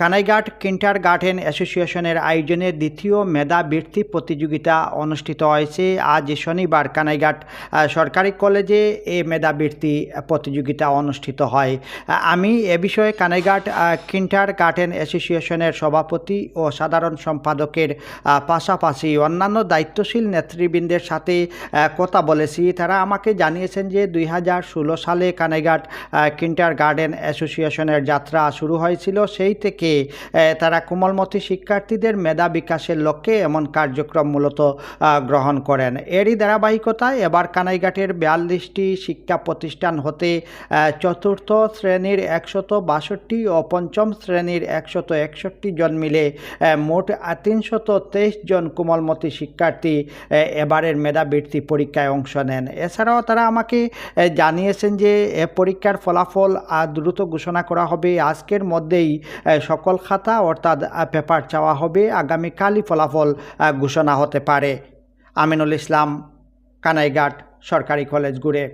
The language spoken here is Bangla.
কানাইঘাট কিন্টার গার্ডেন অ্যাসোসিয়েশনের আয়োজনে দ্বিতীয় মেধা বৃত্তি প্রতিযোগিতা অনুষ্ঠিত হয়েছে। আজ শনিবার কানাইঘাট সরকারি কলেজে এ মেধা বৃত্তি প্রতিযোগিতা অনুষ্ঠিত হয়। আমি এ বিষয়ে কানাইঘাট কিন্টার গার্ডেন অ্যাসোসিয়েশনের সভাপতি ও সাধারণ সম্পাদকের পাশাপাশি অন্যান্য দায়িত্বশীল নেতৃবৃন্দের সাথে কথা বলেছি। তারা আমাকে জানিয়েছেন যে দুই হাজার ষোলো সালে কানাইঘাট কিন্টার গার্ডেন অ্যাসোসিয়েশনের যাত্রা শুরু হয়েছিল। সেই থেকে আহ, তারা কোমলমতি শিক্ষার্থীদের মেধা বিকাশের লক্ষ্যে এমন কার্যক্রম মূলত গ্রহণ করেন। এরই ধারাবাহিকতায় এবার কানাইঘাটের বিয়াল্লিশটি শিক্ষা প্রতিষ্ঠান হতে চতুর্থ শ্রেণির একশত বাষট্টি ও পঞ্চম শ্রেণির একশত একষট্টি জন মিলে মোট তিনশত তেইশ জন কোমলমতি শিক্ষার্থী এবারের মেধাবৃত্তি পরীক্ষায় অংশ নেন। এছাড়াও তারা আমাকে জানিয়েছেন যে এ পরীক্ষার ফলাফল দ্রুত ঘোষণা করা হবে। আজকের মধ্যেই সকল খাতা অর্থাৎ পেপার চাওয়া হবে আগামীকালই ফলাফল ঘোষণা হতে পারে। আমিনুল ইসলাম, কানাইঘাট সরকারি কলেজ ঘুরে